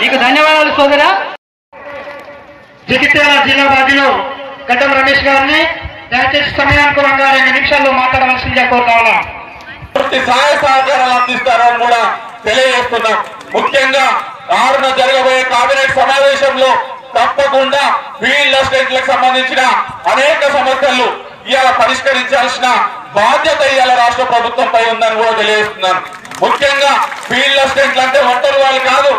మీకు ధన్యవాదాలు సోదరా. జగిత్యాల జిల్లా బాధ్యులు గడ్డం రమేష్ గారిని దయచేసి సమయానుకూలంగా రెండు నిమిషాల్లో మాట్లాడవలసిందిగా కోరుతా ఉన్నాం. పూర్తి సహాయ సహకారాలు అందిస్తారని కూడా తెలియజేస్తున్నాం. ముఖ్యంగా ఆరున జరగబోయే కేబినెట్ సమావేశంలో తప్పకుండా ఫీల్డ్ అసిస్టెంట్లకు సంబంధించిన అనేక సమస్యలు ఇవాళ పరిష్కరించాల్సిన బాధ్యత ఇవాళ రాష్ట్ర ప్రభుత్వంపై ఉందని కూడా తెలియజేస్తున్నాను. ముఖ్యంగా ఫీల్డ్ అసిస్టెంట్లు అంటే ఒంటరి వాళ్ళు కాదు.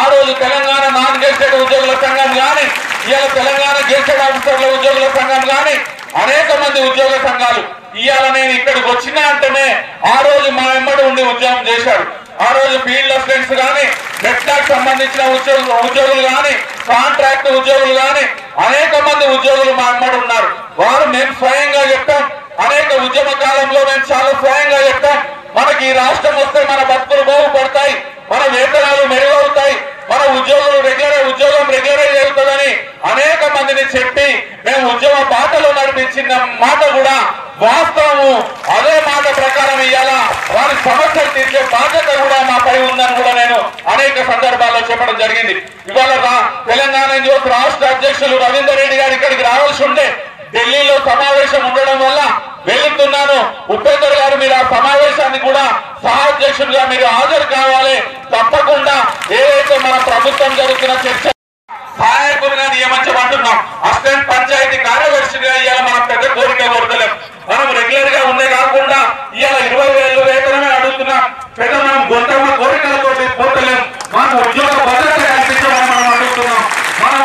ఆ రోజు తెలంగాణ నాన్ గెస్టెడ్ ఉద్యోగుల సంఘం కానీ ఇవాళ తెలంగాణ గెస్టెడ్ ఆఫీసర్ల ఉద్యోగుల సంఘం కానీ అనేక మంది ఉద్యోగ సంఘాలు ఇవాళ నేను ఇక్కడికి వచ్చినా అంటేనే ఆ రోజు మా వెంబడి ఉండి ఉద్యోగం చేశారు. ఆ రోజు ఫీల్డ్ అసిస్టెంట్స్ కానీ నెట్లకు సంబంధించిన ఉద్యోగులు ఉద్యోగులు కానీ కాంట్రాక్ట్ ఉద్యోగులు కానీ అనేక మంది ఉద్యోగులు మా వెంబడి ఉన్నారు. వారు మేము స్వయంగా చెప్పాం. అనేక ఉద్యమ చాలా స్వయంగా చెప్తాం మనకి ఈ రాష్ట్రం వస్తే మన బతుకులు బాగుపడతాయి మన వేతనాలు మెరుగవుతాయి మన ఉద్యోగులు రెగ్యులర్ ఉద్యోగం రెగ్యులర్ జరుగుతుందని అనేక మందిని చెప్పి మేము ఉద్యమ బాటలో నడిపించిన మాట కూడా వాస్తవము. అదే మాట ప్రకారం ఇయ్యాల? వారి సమస్యలు తీర్చే బాధ్యత కూడా మాపై ఉందని కూడా నేను అనేక సందర్భాల్లో చెప్పడం జరిగింది. ఇవాళ తెలంగాణ యువత రాష్ట్ర అధ్యక్షులు రవీందర్ రెడ్డి గారు ఇక్కడికి రా ఉండే ఢిల్లీలో సమావేశం ఉండడం వల్ల వెళ్తున్నాను ఉపేందర్ గారు మీరు ఆ సమావేశాన్ని కూడా సహాధ్యక్షులుగా మీరు హాజరు కావాలి. తప్పకుండా ఏదైతే మన ప్రభుత్వం జరుగుతున్న చర్చ సహాయకులుగా నియమించమంటున్నాం అసిస్టెంట్ పంచాయతీ కార్యదర్శిగా ఇవాళ మనం పెద్ద కోరిక కోరతలేం. మనం రెగ్యులర్గా ఉండే కాకుండా ఇవాళ ఇరవై వేలు వేతనమే అడుగుతున్నాం పెద్ద మనం గొంతమ్మ కోరికలతో పోతలేం. మనం ఉద్యోగ భద్రత కల్పించమని మనం అడుగుతున్నాం. మనం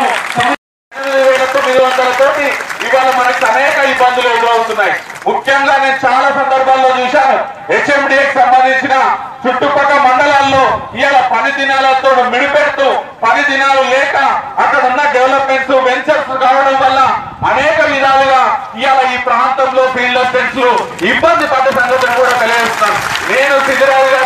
తొమ్మిది వందల తోటి ఇవాళ మనకి అనేక ఇబ్బందులు ఎదురవుతున్నాయి. ముఖ్యంగా నేను చాలా సందర్భాల్లో హెచ్ఎండికి సంబంధించిన చుట్టుపక్కల మండలాల్లో ఇవాళ పని దినాలతో మిడిపెడుతూ పని దినాలు లేక అక్కడ ఉన్న డెవలప్మెంట్స్ వెంచర్స్ కావడం వల్ల అనేక విధాలుగా ఇవాళ ఈ ప్రాంతంలో ఫీల్డ్ అసిస్టెంట్స్ ఇబ్బంది పడ్డ సంగతిని కూడా తెలియజేస్తున్నాను నేను సిద్ధిరాజు గారు